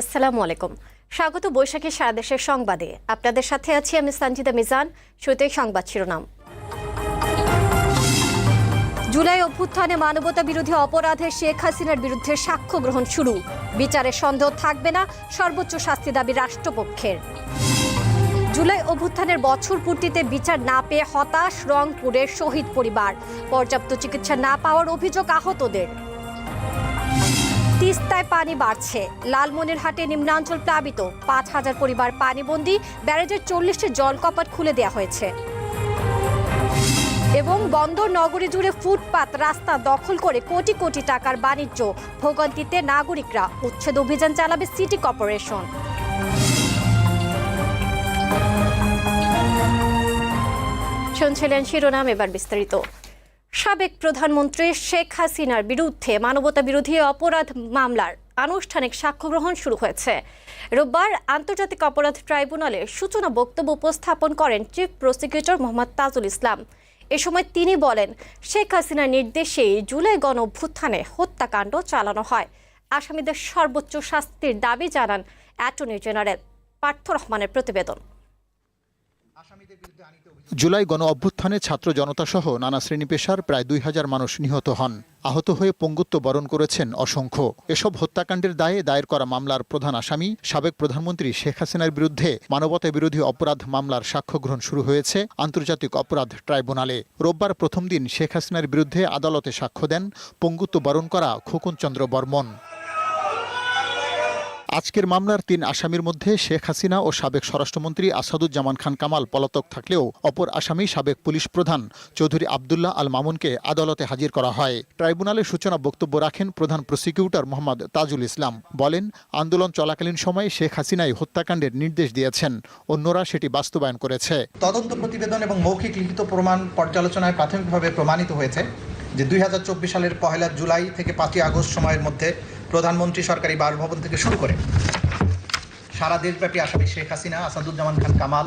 আসসালামু আলাইকুম। স্বাগত বৈশাখী সারা দেশের সংবাদে। আপনাদের সাথে আছি আমি সঞ্জিদা মিজান। শুরুতেই সংবাদ শিরোনাম। জুলাই অভ্যুত্থানে মানবতা বিরোধী অপরাধে শেখ হাসিনার বিরুদ্ধে সাক্ষ্য গ্রহণ শুরু। বিচারের সন্দেহ থাকবে না সর্বোচ্চ শাস্তি দাবি রাষ্ট্রপক্ষের। জুলাই অভ্যুত্থানের বছর পূর্তিতে বিচার না পেয়ে হতাশ রংপুরের শহীদ পরিবার। পর্যাপ্ত চিকিৎসা না পাওয়ার অভিযোগ আহতদের। তিস্তায় পানি বাড়ছে। লালমনিরহাটে নিম্নাঞ্চল প্লাবিত। পাঁচ হাজার পরিবার পানিবন্দী, ব্যারেজের চল্লিশটি জলকপাট খুলে দেওয়া হয়েছে। এবং বন্দর নগরী জুড়ে ফুটপাত রাস্তা দখল করে কোটি কোটি টাকার বাণিজ্য। ভোগান্তিতে নাগরিকরা উচ্ছেদ অভিযান চালাবে সিটি কর্পোরেশন। শুনছিলেন শিরোনাম এবার বিস্তারিত। সাবেক প্রধানমন্ত্রী শেখ হাসিনার বিরুদ্ধে মানবতা বিরোধী অপরাধ মামলার আনুষ্ঠানিক সাক্ষ্য গ্রহণ শুরু হয়েছে। রোববার আন্তর্জাতিক অপরাধ ট্রাইব্যুনালে সূচনা বক্তব্য উপস্থাপন করেন চিফ প্রসিকিউটর মোহাম্মদ তাজুল ইসলাম। এ সময় তিনি বলেন, শেখ হাসিনার নির্দেশেই জুলাই গণ অভ্যুত্থানে হত্যাকাণ্ড চালানো হয়। আসামিদের সর্বোচ্চ শাস্তির দাবি জানান অ্যাটর্নি জেনারেল পার্থ রহমানের প্রতিবেদন। জুলাই গণ অভ্যুত্থানে ছাত্র জনতা সহ নানা শ্রেণি পেশার প্রায় দুই হাজার মানুষ নিহত হন। আহত হয়ে পঙ্গুত্ব বরণ করেছেন অসংখ্য। এসব হত্যাকাণ্ডের দায়ে দায়ের করা মামলার প্রধান আসামি সাবেক প্রধানমন্ত্রী শেখ হাসিনার বিরুদ্ধে মানবতা বিরোধী অপরাধ মামলার সাক্ষ্য গ্রহণ শুরু হয়েছে আন্তর্জাতিক অপরাধ ট্রাইব্যুনালে। রোববার প্রথম দিন শেখ হাসিনার বিরুদ্ধে আদালতে সাক্ষ্য দেন পঙ্গুত্ব বরণ করা খোকন চন্দ্র বর্মন। আজকের মামলার তিন আসামির মধ্যে শেখ হাসিনা ও সাবেক স্বরাষ্ট্রমন্ত্রী আসাদুজ্জামান খান কামাল পলাতক থাকলেও অপর আসামি সাবেক পুলিশ প্রধান চৌধুরী আবদুল্লাহ আল মামুনকে আদালতে হাজির করা হয়। ট্রাইব্যুনালের সূচনা বক্তব্য রাখেন প্রধান প্রসিকিউটর মোহাম্মদ তাজুল ইসলাম। বলেন, আন্দোলন চলাকালীন সময়ে শেখ হাসিনাই হত্যাকাণ্ডের নির্দেশ দিয়েছেন। অন্যরা সেটি বাস্তবায়ন করেছে। তদন্ত প্রতিবেদন এবং মৌখিক লিখিত প্রমাণ পর্যালোচনায় প্রাথমিকভাবে প্রমাণিত হয়েছে যে দুই হাজার চব্বিশ সালের পহেলা জুলাই থেকে পাঁচই আগস্ট সময়ের মধ্যে প্রধানমন্ত্রী সরকারি বাসভবন থেকে শুরু করে সারা দেশব্যাপী আসামি শেখ হাসিনা আসাদুজ্জামান খান কামাল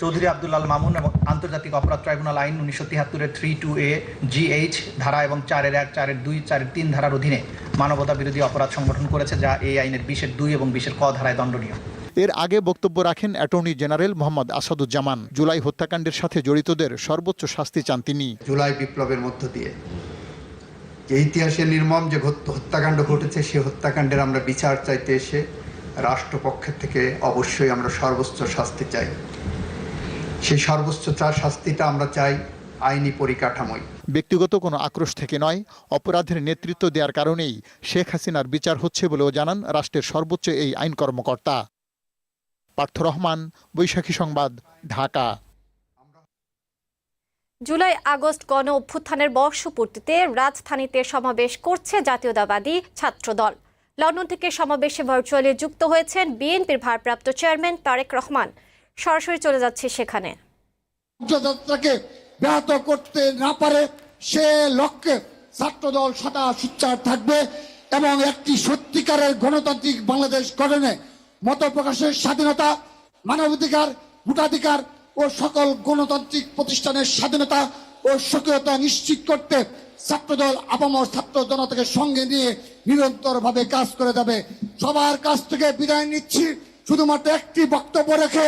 চৌধুরী আব্দুল্লাল মামুন এবং আন্তর্জাতিক অপরাধ ট্রাইব্যুনাল আইন উনিশশো তিয়াত্তরের থ্রি টু এ জিএইচ ধারা এবং চারের এক চারের দুই চারের তিন ধারার অধীনে মানবতা বিরোধী অপরাধ সংগঠন করেছে যা এই আইনের বিশের দুই এবং বিশের ক ধারায় দণ্ডনীয়। এর আগে বক্তব্য রাখেন attorney general Mohammad Asaduzzaman. July হত্যাকাণ্ডের সাথে জড়িতদের সর্বোচ্চ শাস্তি চান তিনি। জুলাই বিপ্লবের মধ্য দিয়ে যে ইতিহাসে নির্মম যে হত্যাকাণ্ড ঘটেছে, সে হত্যাকাণ্ডের আমরা বিচার চাইতে এসে রাষ্ট্রপক্ষের থেকে অবশ্যই আমরা সর্বোচ্চ শাস্তি চাই। সেই সর্বোচ্চ চা শাস্তিটা আমরা চাই আইনি পরিকাঠামোয়। ব্যক্তিগত কোনো আক্রোশ থেকে নয়, অপরাধের নেতৃত্ব দেওয়ার কারণেই শেখ হাসিনার বিচার হচ্ছে বলেও জানান রাষ্ট্রের সর্বোচ্চ এই আইন কর্মকর্তা। পার্থ রহমান, বৈশাখী সংবাদ, ঢাকা। জুলাই আগস্ট গণ অভ্যুত্থানের বর্ষপূর্তিতে রাজধানীতে সমাবেশ করছে জাতীয়তাবাদী ছাত্রদল। লন্ডন থেকে সমাবেশে ভার্চুয়ালি যুক্ত হয়েছেন বিএনপির ভারপ্রাপ্ত চেয়ারম্যান তারেক রহমান। সরাসরি চলে যাচ্ছে সেখানে। অগ্রযাত্রাকে ব্যাহত করতে না পারে সে লক্ষ্যে ছাত্রদল সদা সুচ্চার থাকবে এবং একটি সত্যিকারের গণতান্ত্রিক বাংলাদেশ গঠনে মত প্রকাশের স্বাধীনতা, মানবাধিকার, ভোটাধিকার ও সকল গণতান্ত্রিক প্রতিষ্ঠানের স্বাধীনতা ও সক্রিয়তা নিশ্চিত করতে ছাত্রদল, আপামর ছাত্র জনতাকে সঙ্গে নিয়ে নিরন্তরভাবে কাজ করে যাবে। সবার কাছ থেকে বিদায় নিচ্ছি। শুধুমাত্র একটি বক্তব্য রেখে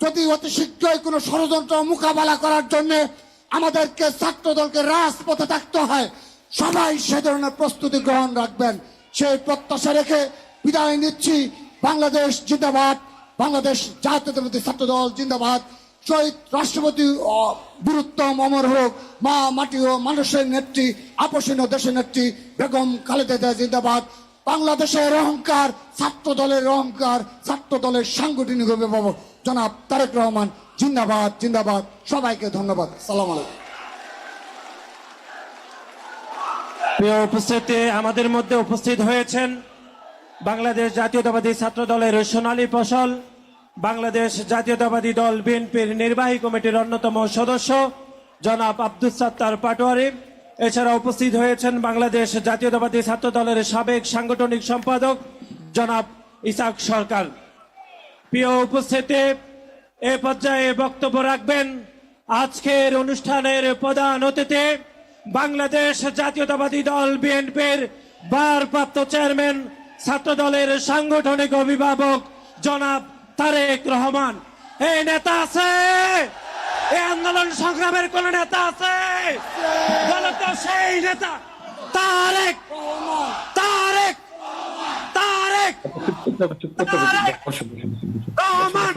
যদি অতি শীঘ্রই কোনো ষড়যন্ত্র মোকাবেলা করার জন্য আমাদেরকে ছাত্র দলকে রাজপথে থাকতে হয়, সবাই সে ধরনের প্রস্তুতি গ্রহণ রাখবেন। সেই প্রত্যাশা রেখে বিদায় নিচ্ছি। বাংলাদেশ জিন্দাবাদ। বাংলাদেশ জাতীয়তাবাদী ছাত্র দল জিন্দাবাদ। শহীদ রাষ্ট্রপতি বীরুত্তম অমর হোক, মা, মাটি ও মানুষের নেত্রী, আপসীন দেশের নেত্রী, বেগম খালেদা জিন্দাবাদ। বাংলাদেশের অহংকার ছাত্র দলের অহংকার ছাত্র দলের সাংগঠনিক অভিভাবক, জনাব তারেক রহমান, জিন্দাবাদ জিন্দাবাদ। সবাইকে ধন্যবাদ। সালাম আলাইকুম। প্রিয় উপস্থিতি, আমাদের মধ্যে উপস্থিত হয়েছেন বাংলাদেশ জাতীয়তাবাদী ছাত্র দলের সোনালী ফসল বাংলাদেশ জাতীয়তাবাদী দল বিএনপির নির্বাহী কমিটির অন্যতম সদস্য, জনাব আব্দুল সাত্তার পাটোয়ারি। এছাড়া উপস্থিত হয়েছেন বাংলাদেশ জাতীয়তাবাদী ছাত্র দলের সাবেক সাংগঠনিক সম্পাদক, জনাব ইসাক সরকার। প্রিয় উপস্থিতি, এ পর্যায়ে বক্তব্য রাখবেন আজকের অনুষ্ঠানের প্রধান অতিথি, বাংলাদেশ জাতীয়তাবাদী দল বিএনপির ভারপ্রাপ্ত চেয়ারম্যান, ছাত্র দলের সাংগঠনিক অভিভাবক, জনাব তারেক রহমান। এই নেতা আছে? এই আন্দোলন সংগ্রামের কোন নেতা আছে? সেই নেতা তারেক তারেক তারেক রহমান।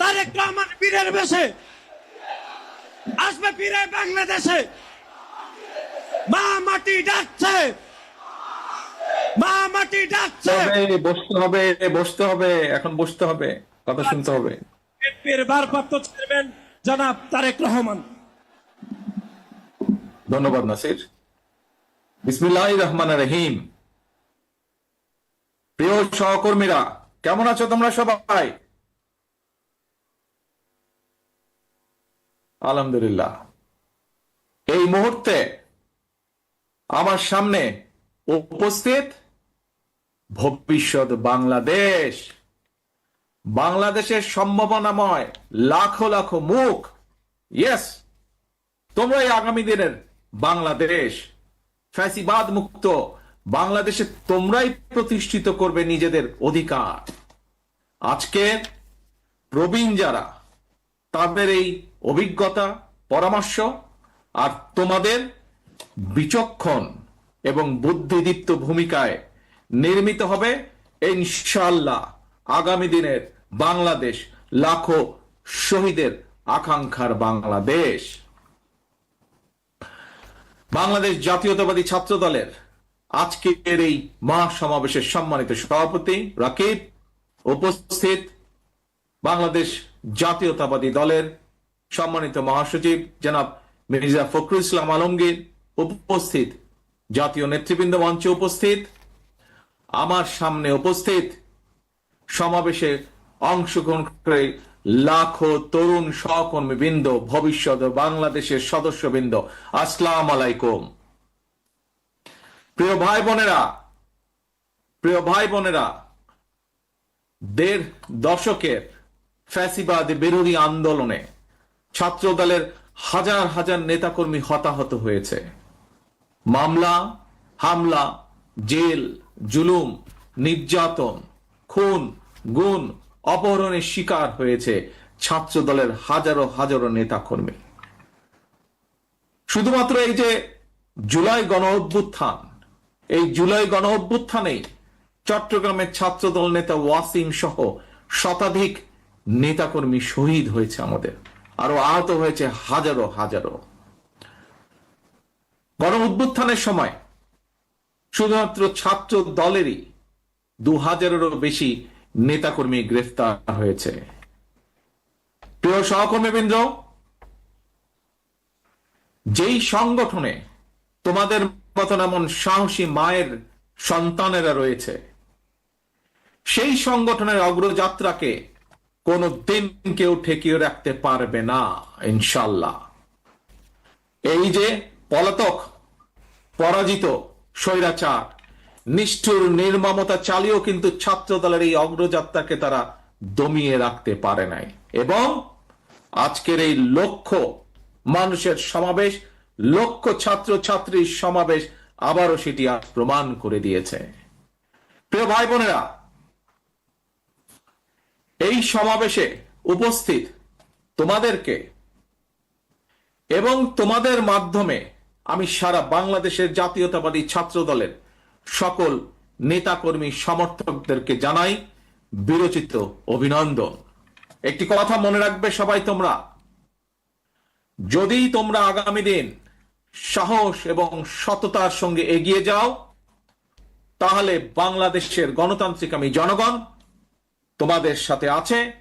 তারেক রহমান বীরের বেশে। আসবে ফিরে বাংলাদেশে। মা মাটি ডাকছে। মা মাটি ডাকছে বসতে হবে বসতে হবে এখন বসতে হবে কথা শুনতে হবে। বিএনপির ভারপ্রাপ্ত চেয়ারম্যান জনাব তারেক রহমান। ধন্যবাদ নাসির। বিসমিল্লাহ রহমান রহিম। প্রিয় সহকর্মীরা কেমন আছো তোমরা সবাই? আলহামদুলিল্লাহ। এই মুহূর্তে আমার সামনে উপস্থিত ভবিষ্যৎ বাংলাদেশ। বাংলাদেশের সম্ভাবনাময় লাখো লাখো মুখ। ইয়েস তোমরাই আগামী দিনের বাংলাদেশ। ফ্যাসিবাদ মুক্ত বাংলাদেশে তোমরাই প্রতিষ্ঠিত করবে নিজেদের অধিকার। আজকে প্রবীণ যারা, তাদের এই অভিজ্ঞতা, পরামর্শ আর তোমাদের বিচক্ষণ এবং বুদ্ধিদীপ্ত ভূমিকায় নির্মিত হবে ইনশাল্লাহ আগামী দিনের বাংলাদেশ লাখো শহীদের আকাঙ্ক্ষার বাংলাদেশ। বাংলাদেশ জাতীয়তাবাদী ছাত্র দলের আজকের এই মহাসমাবেশের সম্মানিত সভাপতি রাকিব উপস্থিত বাংলাদেশ জাতীয়তাবাদী দলের সম্মানিত মহাসচিব জনাব মির্জা ফখরুল ইসলাম আলমগীর উপস্থিত। জাতীয় নেতৃবৃন্দ মঞ্চে উপস্থিত। আমার সামনে উপস্থিত সমাবেশে অংশগ্রহণ করে লাখো তরুণ সহকর্মী বৃন্দ ভবিষ্যৎ বাংলাদেশের সদস্যবৃন্দ, আসসালাম আলাইকুম। প্রিয় ভাই বোনেরা, প্রিয় ভাই বোনেরা, দেড় দশকের ফ্যাসিবাদ বিরোধী আন্দোলনে ছাত্র দলের হাজার হাজার নেতাকর্মী হতাহত হয়েছে। মামলা, হামলা, জেল জুলুম, নির্যাতন, খুন, গুণ, অপহরণের শিকার হয়েছে ছাত্র দলের হাজারো হাজারো নেতাকর্মী। শুধুমাত্র এই যে জুলাই গণ অভ্যুত্থান, এই জুলাই গণ অভ্যুত্থানেই চট্টগ্রামের ছাত্রদল নেতা ওয়াসিম সহ শতাধিক নেতাকর্মী শহীদ হয়েছে আমাদের, আরও আহত হয়েছে হাজারো হাজারো। গণ উত্থানের সময় শুধুমাত্র ছাত্র দলেরই দু হাজারেরও বেশি নেতাকর্মী গ্রেফতার হয়েছে। প্রিয় সহকর্মীবৃন্দ যেই সংগঠনে তোমাদের মতন এমন সাহসী মায়ের সন্তানেরা রয়েছে, সেই সংগঠনের অগ্রযাত্রাকে কোনো দিন কেউ ঠেকিয়ে রাখতে পারবে না ইনশাল্লাহ এই যে পলাতক, পরাজিত স্বৈরাচার। নিষ্ঠুর নির্মমতা চালিয়েও কিন্তু ছাত্র দলের এই অগ্রযাত্রাকে তারা দমিয়ে রাখতে পারে নাই। এবং আজকের এই লক্ষ্য মানুষের সমাবেশ লক্ষ ছাত্র ছাত্রীর সমাবেশ আবারও সেটি প্রমাণ করে দিয়েছে। প্রিয় ভাই বোনেরা, এই সমাবেশে উপস্থিত তোমাদেরকে এবং তোমাদের মাধ্যমে আমি সারা বাংলাদেশের জাতীয়তাবাদী ছাত্র দলের সকল নেতাকর্মী সমর্থকদেরকে জানাই বিরচিত অভিনন্দন। একটি কথা মনে রাখবে সবাই তোমরা। যদি তোমরা আগামী দিন সাহস এবং সততার সঙ্গে এগিয়ে যাও, তাহলে বাংলাদেশের গণতান্ত্রিক আমি জনগণ তোমাদের সাথে আছে।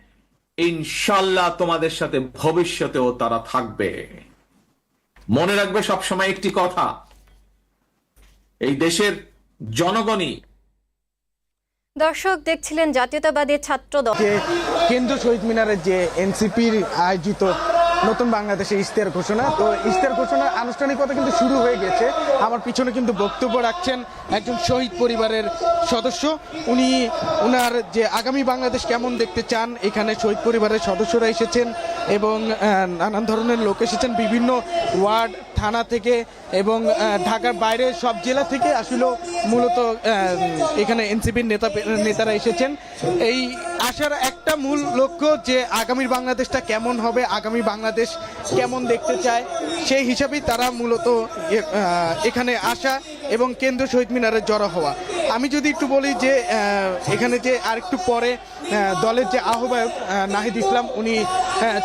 ইনশাল্লাহ তোমাদের সাথে ভবিষ্যতেও তারা থাকবে। মনে রাখবে সবসময় একটি কথা। এই দেশের জনগণই দর্শক দেখছিলেন জাতীয়তাবাদী ছাত্র দল। কেন্দ্র শহীদ মিনারের যে এনসিপির আয়োজিত নতুন বাংলাদেশে ইস্তের ঘোষণা। তো ইস্তের ঘোষণা আনুষ্ঠানিকতা কিন্তু শুরু হয়ে গেছে। আমার পিছনে কিন্তু বক্তব্য রাখছেন একজন শহীদ পরিবারের সদস্য। উনি ওনার যে আগামী বাংলাদেশ কেমন দেখতে চান, এখানে শহীদ পরিবারের সদস্যরা এসেছেন এবং নানান ধরনের লোক এসেছেন। বিভিন্ন ওয়ার্ড থানা থেকে এবং ঢাকার বাইরে সব জেলা থেকে আসলে মূলত এখানে এনসিপির নেতা, নেতারা এসেছেন। এই আসার একটা মূল লক্ষ্য যে আগামীর বাংলাদেশটা কেমন হবে, আগামী বাংলাদেশ কেমন দেখতে চায়, সেই হিসাবেই তারা মূলত এখানে আসা এবং কেন্দ্র শহীদ মিনারে জড়ো হওয়া। আমি যদি একটু বলি যে এখানে যে আরেকটু পরে দলের যে আহ্বায়ক আহ, নাহিদ ইসলাম উনি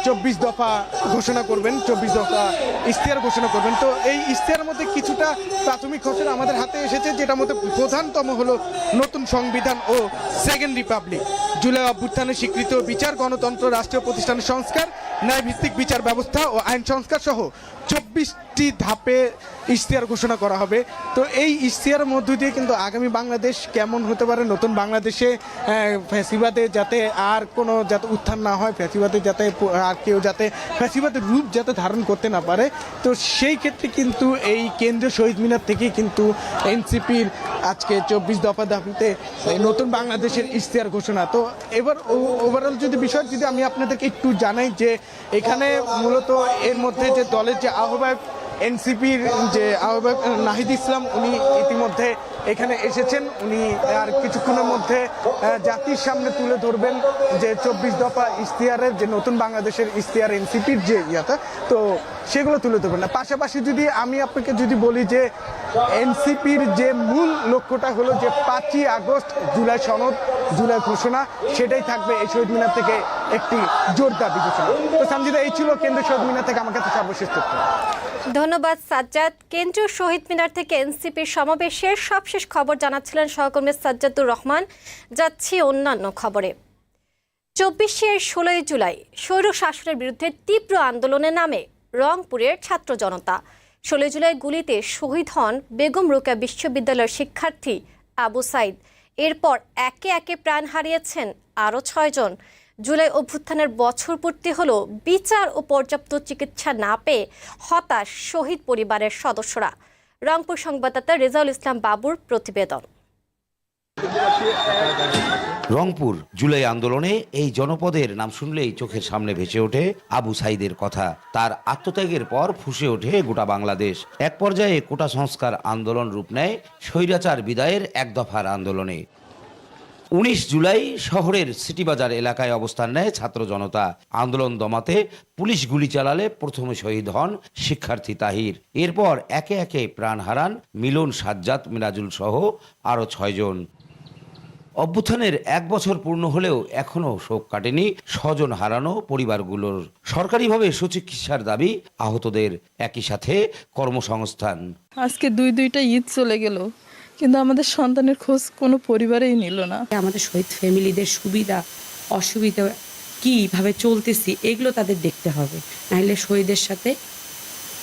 চব্বিশ দফা ঘোষণা করবেন চব্বিশ দফা ইশতেহার ঘোষণা করবেন। তো এই ইশতেহার মধ্যে কিছুটা প্রাথমিক ঘোষণা আমাদের হাতে এসেছে যেটার মধ্যে প্রধানতম হলো নতুন সংবিধান ও সেকেন্ড রিপাবলিক। জুলাই অভ্যুত্থানে স্বীকৃত বিচার গণতন্ত্র রাষ্ট্রীয় প্রতিষ্ঠানের সংস্কার ন্যায়ভিত্তিক বিচার ব্যবস্থা ও আইন সংস্কার সহ চব্বিশটি ধাপে ইশতেহার ঘোষণা করা হবে। তো এই ইশতেহারের মধ্য দিয়ে কিন্তু আগামী বাংলাদেশ কেমন হতে পারে? নতুন বাংলাদেশে ফ্যাসিবাদে যাতে আর কোনো যাতে উত্থান না হয়, ফ্যাসিবাদে যাতে আর কেউ যাতে ফ্যাসিবাদের রূপ যাতে ধারণ করতে না পারে, তো সেই ক্ষেত্রে কিন্তু এই কেন্দ্রীয় শহীদ মিনার থেকেই কিন্তু এনসিপির আজকে চব্বিশ দফা দাবিতে নতুন বাংলাদেশের ইশতেহার ঘোষণা। তো এবার ওভারঅল যদি বিষয় যদি আমি আপনাদেরকে একটু জানাই যে এখানে মূলত এর মধ্যে যে দলের যে আহ্বায়ক এনসিপির যে আহ্বায়ক নাহিদ ইসলাম উনি ইতিমধ্যে এখানে এসেছেন। উনি আর কিছুক্ষণের মধ্যে জাতির সামনে তুলে ধরবেন যে চব্বিশ দফা ইশতেহারের, যে নতুন বাংলাদেশের ইশতেহার এনসিপির যে ইয়াটা, তো সেগুলো তুলে ধরবেন। না পাশাপাশি যদি আমি আপনাকে যদি বলি যে এনসিপির যে মূল লক্ষ্যটা হলো যে পাঁচই আগস্ট জুলাই সনদ, জুলাই ঘোষণা, সেটাই থাকবে এই শহীদ মিনার থেকে একটি জোরদার বিবেচনা তো সামজিদা, এই ছিল কেন্দ্রীয় শহীদ মিনার থেকে আমার কাছে সর্বশেষ তথ্য। ধন্যবাদ, সাজ্জাদ। কেন্দ্রীয় শহীদ মিনার থেকে এনসিপির সমাবেশের সবশেষ খবর জানাচ্ছিলেন সহকর্মী সাজ্জাদুর রহমান। যাচ্ছি অন্যান্য খবরে। চব্বিশে ষোলোই জুলাই স্বৈর শাসনের বিরুদ্ধে তীব্র আন্দোলনে নামে রংপুরের ছাত্র জনতা। ষোলোই জুলাই গুলিতে শহীদ হন বেগম রোকেয়া বিশ্ববিদ্যালয়ের শিক্ষার্থী আবু সাইদ। এরপর একে একে প্রাণ হারিয়েছেন আরও ছয়জন জুলাই অভ্যুত্থানের বছর পূর্তি হলো বিচার ও পর্যাপ্ত চিকিৎসা না পেয়ে হতাশ শহীদ পরিবারের সদস্যরা। রংপুর সংবাদদাতা রেজাউল ইসলাম বাবুর প্রতিবেদন। রংপুর জুলাই আন্দোলনে এই জনপদের নাম শুনলেই চোখের সামনে ভেসে ওঠে আবু সাইদের কথা। তার আত্মত্যাগের পর ফুসে ওঠে গোটা বাংলাদেশ। এক পর্যায়ে কোটা সংস্কার আন্দোলন রূপ নেয় স্বৈরাচার বিদায়ের এক দফার আন্দোলনে। উনিশ জুলাই শহরের সিটিবাজার এলাকায় অবস্থান নেয় ছাত্র জনতা। আন্দোলন দমাতে পুলিশ গুলি চালালে প্রথমে শহীদ হন শিক্ষার্থী তাহির। এরপর একে একে প্রাণ হারান মিলন সাজ্জাদ, মিরাজুল সহ আরও ছয়জন অভ্যুত্থানের এক বছর পূর্ণ হলেও এখনও শোক কাটেনি স্বজন হারানো পরিবারগুলোর। সরকারিভাবে সুচিকিৎসার দাবি আহতদের। একই সাথে কর্মসংস্থান। আজকে দুই দুইটা ঈদ চলে গেল। কিন্তু আমাদের সন্তানের খোঁজ কোনো পরিবারেই নিল না। আমাদের শহীদ ফ্যামিলিদের সুবিধা অসুবিধা কীভাবে চলতেছি এগুলো তাদের দেখতে হবে। নাহলে শহীদের সাথে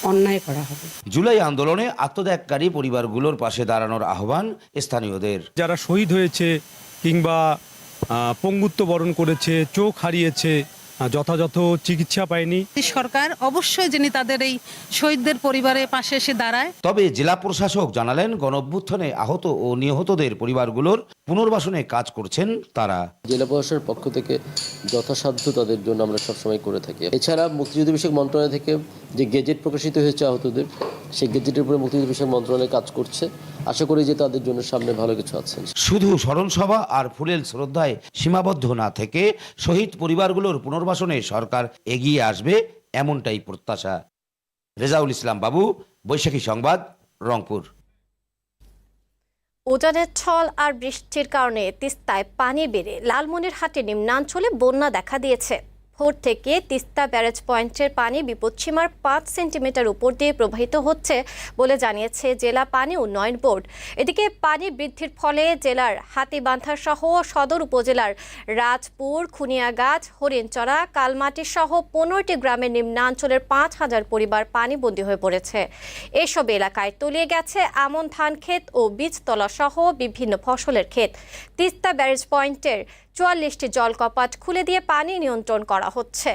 অন্যায় করা হবে। জুলাই আন্দোলনে আত্মত্যাগকারী পরিবারগুলোর পাশে দাঁড়ানোর আহ্বান স্থানীয়দের। যারা শহীদ হয়েছে কিংবা পঙ্গুত্ব বরণ করেছে চোখ হারিয়েছে যথাযথ চিকিৎসা পায়নি। সরকার অবশ্যই যিনি তাদের এই শহীদদের পরিবারের পাশে এসে দাঁড়ায়। তবে জেলা প্রশাসক জানালেন গণঅভ্যুত্থানে আহত ও নিহতদের পরিবারগুলোর পুনর্বাসনে কাজ করছেন তারা। জেলা প্রশাসনের পক্ষ থেকে যথাসাধ্য তাদের জন্য আমরা সবসময় করে থাকি। এছাড়া মুক্তিযুদ্ধ বিষয়ক মন্ত্রণালয় থেকে যে গেজেট প্রকাশিত হয়েছে আহতদের সেই গেজেটের উপরে মুক্তিযুদ্ধ বিষয়ক মন্ত্রণালয় কাজ করছে। আশা করি যে তাদের জন্য সামনে ভালো কিছু আছে। শুধু স্মরণসভা আর ফুলেল শ্রদ্ধায় সীমাবদ্ধ না থেকে শহীদ পরিবারগুলোর পুনর্বাসনে সরকার এগিয়ে আসবে এমনটাই প্রত্যাশা। রেজাউল ইসলাম বাবু বৈশাখী সংবাদ রংপুর। উজানের ছল আর বৃষ্টির কারণে তিস্তায় পানি বেড়ে লালমনিরহাটে নিম্নাঞ্চলে বন্যা দেখা দিয়েছে। ভোর থেকে তিস্তা ব্যারেজ পয়েন্টের পানি বিপদসীমার পাঁচ সেন্টিমিটার উপর দিয়ে প্রবাহিত হচ্ছে বলে জানিয়েছে জেলা পানি উন্নয়ন বোর্ড। এদিকে পানি বৃদ্ধির ফলে জেলার হাতিবান্ধা সহ সদর উপজেলার রাজপুর, খুনিয়াগাছ হরিণচড়া কালমাটি সহ পনেরোটি গ্রামের নিম্নাঞ্চলের পাঁচ হাজার পরিবার পানিবন্দী হয়ে পড়েছে। এসব এলাকায় তলিয়ে গেছে আমন ধান ক্ষেত ও বীজতলা সহ বিভিন্ন ফসলের ক্ষেত। তিস্তা ব্যারেজ পয়েন্টের চুয়াল্লিশটি জলকপাট খুলে দিয়ে পানি নিয়ন্ত্রণ করা হচ্ছে।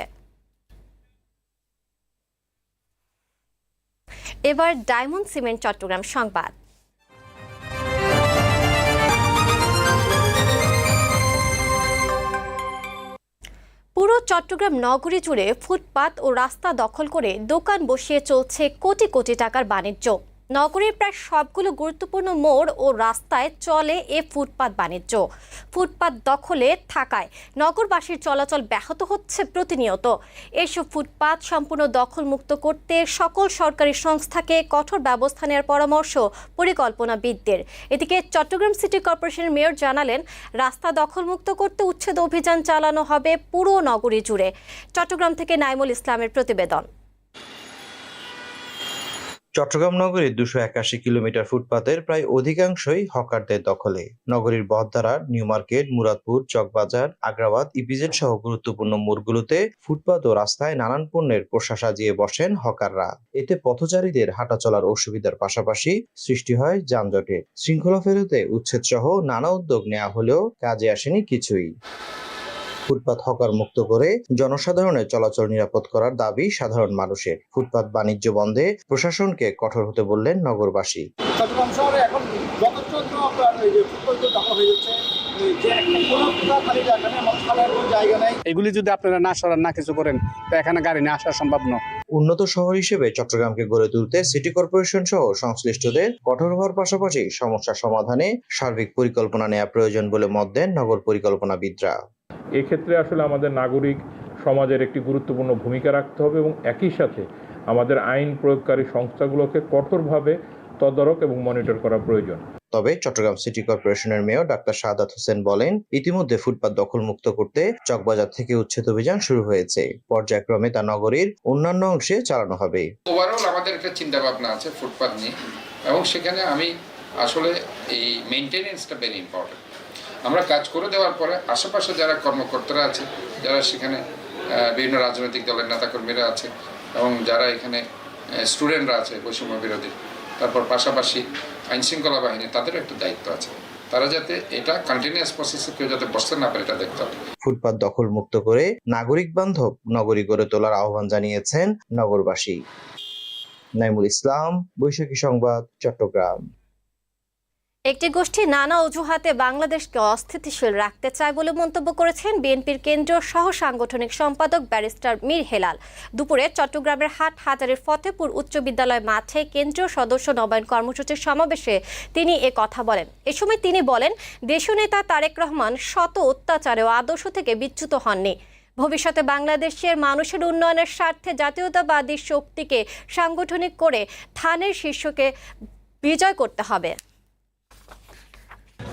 এবার ডায়মন্ড সিমেন্ট, চট্টগ্রাম সংবাদ। পুরো চট্টগ্রাম নগরী জুড়ে ফুটপাত ও রাস্তা দখল করে দোকান বসিয়ে চলছে কোটি কোটি টাকার বাণিজ্য। নগরীর প্রায় সবগুলো গুরুত্বপূর্ণ মোড় ও রাস্তায় চলে এ ফুটপাত বাণিজ্য। ফুটপাত দখলে থাকায় নগরবাসীর চলাচল ব্যাহত হচ্ছে প্রতিনিয়ত। এসব ফুটপাত সম্পূর্ণ দখলমুক্ত করতে সকল সরকারি সংস্থাকে কঠোর ব্যবস্থা নেওয়ার পরামর্শ পরিকল্পনাবিদদের। এদিকে চট্টগ্রাম সিটি কর্পোরেশনের মেয়র জানালেন, রাস্তা দখলমুক্ত করতে উচ্ছেদ অভিযান চালানো হবে পুরো নগরী জুড়ে। চট্টগ্রাম থেকে নাইমুল ইসলামের প্রতিবেদন। চট্টগ্রাম নগরীর দুশো একাশি কিলোমিটার ফুটপাতের প্রায় অধিকাংশই হকারদের দখলে। নগরীর Bahaddara new market, Muradpur, Chawkbazar, Agrabad, EPZ সহ গুরুত্বপূর্ণ মোড়গুলোতে ফুটপাত ও রাস্তায় নানান পণ্যের পোশা সাজিয়ে বসেন হকাররা। এতে পথচারীদের হাঁটা চলার অসুবিধার পাশাপাশি সৃষ্টি হয় যানজটের। শৃঙ্খলা ফেরতে উচ্ছেদ সহ নানা উদ্যোগ নেওয়া হলেও কাজে আসেনি কিছুই। ফুটপাত হকার মুক্ত করে জনসাধারণের চলাচল নিরাপদ করার দাবি সাধারণ মানুষের। ফুটপাত বাণিজ্য বন্ধে প্রশাসনকে কঠোর হতে বললেন নগরবাসী। চট্টগ্রাম শহরে এখন আপনার এই যে দখল হয়ে যাচ্ছে এগুলি যদি আপনারা না সরান না কিছু করেন তো এখানে গাড়ি নিয়ে আসা সম্ভব নয় উন্নত শহর হিসেবে চট্টগ্রামকে গড়ে তুলতে সিটি কর্পোরেশন সহ সংশ্লিষ্টদের কঠোর হওয়ার পাশাপাশি সমস্যা সমাধানে সার্বিক পরিকল্পনা নেওয়া প্রয়োজন বলে মত দেন নগর পরিকল্পনাবিদরা। এক্ষেত্রে আসলে আমাদের নাগরিক সমাজের একটি গুরুত্বপূর্ণ ভূমিকা রাখতে হবে এবং একই সাথে আমাদের আইন প্রয়োগকারী সংস্থাগুলোকে কঠোরভাবে তদারক এবং মনিটর করা প্রয়োজন। তবে চট্টগ্রাম সিটি কর্পোরেশনের মেয়র ডাক্তার শাহাদাত হোসেন বলেন ইতিমধ্যে ফুটপাত দখলমুক্ত করতে চকবাজার থেকে উচ্ছেদ অভিযান শুরু হয়েছে। পর্যায়ক্রমে তা নগরীর অন্যান্য অংশে চালানো হবে। ওভারঅল আমাদের একটা চিন্তা ভাবনা আছে ফুটপাত নিয়ে এবং সেখানে আমি আসলে এই মেনটেনেন্সটা ভেরি ইম্পর্টেন্ট আমরা কাজ করে দেওয়ার পরে আশেপাশে যারা কর্মকর্তারা আছে, যারা সেখানে বিভিন্ন রাজনৈতিক দলের নেতাকর্মীরা আছে এবং যারা এখানে স্টুডেন্টরা আছে বৈষম্য বিরোধী, তারপর পাশাপাশি আইন শৃঙ্খলা বাহিনী, তাদেরও একটা দায়িত্ব আছে। তারা যাতে এটা কন্টিনিউয়াস প্রসেসে কেউ যাতে বসতে না পারে, এটা দেখতে হবে। ফুটপাত দখল মুক্ত করে নাগরিক বান্ধব নগরী গড়ে তোলার আহ্বান জানিয়েছেন নগরবাসী। নাইমুল ইসলাম, বৈশাখী সংবাদ, চট্টগ্রাম। একটি গোষ্ঠী নানা অজুহাতে বাংলাদেশকে অস্থিতিশীল রাখতে চায় বলে মন্তব্য করেছেন বিএনপির কেন্দ্রীয় সহ সাংগঠনিক সম্পাদক ব্যারিস্টার মীর হেলাল। দুপুরে চট্টগ্রামের হাট হাজারের ফতেপুর উচ্চ বিদ্যালয় মাঠে কেন্দ্রীয় সদস্য নবায়ন কর্মসূচির সমাবেশে তিনি এ কথা বলেন। এ সময় তিনি বলেন, দেশীয় নেতা তারেক রহমান শত অত্যাচারে ও আদর্শ থেকে বিচ্যুত হননি। ভবিষ্যতে বাংলাদেশের মানুষের উন্নয়নের স্বার্থে জাতীয়তাবাদী শক্তিকে সাংগঠনিক করে থানের শীর্ষকে বিজয় করতে হবে।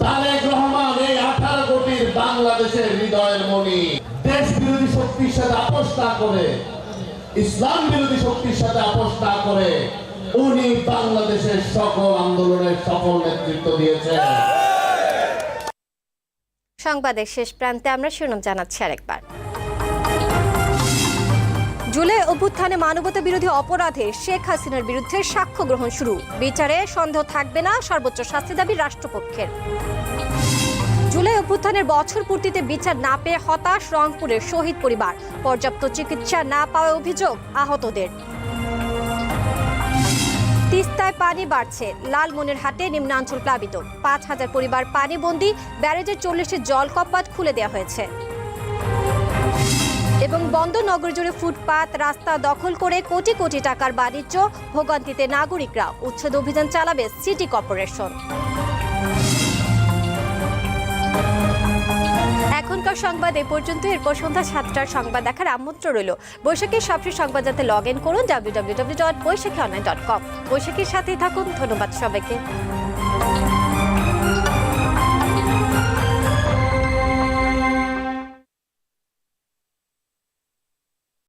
তারেক রহমান এই আঠারো কোটির বাংলাদেশের হৃদয়ের মণি। দেশ বিরোধী শক্তির সাথে আপোষ করে, ইসলাম বিরোধী শক্তির সাথে আপোষ করে, উনি বাংলাদেশের সকল আন্দোলনের নেতৃত্ব দিয়েছেন। সংবাদের শেষ প্রান্তে আমরা সুনাম জানাচ্ছি আরেকবার। জুলাই অভ্যুত্থানে মানবতা বিরোধী অপরাধে শেখ হাসিনার বিরুদ্ধে সাক্ষ্য গ্রহণ শুরু। বিচারে সন্দেহ থাকবে না সর্বোচ্চ শাস্তি দাবি রাষ্ট্রপক্ষের। জুলাই অভ্যুত্থানের বছর পূর্তিতে বিচার না পেয়ে হতাশ রংপুরের শহীদ পরিবার। পর্যাপ্ত চিকিৎসা না পাওয়া অভিযোগ আহতদের। তিস্তায় পানি বাড়ছে। লালমনিরহাটে নিম্নাঞ্চল প্লাবিত। পাঁচ হাজার পরিবার পানিবন্দী, ব্যারেজের চল্লিশটি জল কপাট খুলে দেওয়া হয়েছে। এবং বন্ধ নগর জুড়ে ফুটপাত, রাস্তা দখল করে কোটি কোটি টাকার বাণিজ্য ভোগান্তিতে নাগরিকরা উচ্ছেদ অভিযান চালাবে সিটি কর্পোরেশন। এখনকার সংবাদ এ পর্যন্ত, এরপর সন্ধ্যা সাতটার সংবাদ দেখার আমন্ত্রণ রইল। বৈশাখীর সবচেয়ে সংবাদ যাতে লগ ইন করুন W W W dot Baishakhi online dot com বৈশাখীর সাথেই থাকুন, ধন্যবাদ সবাইকে।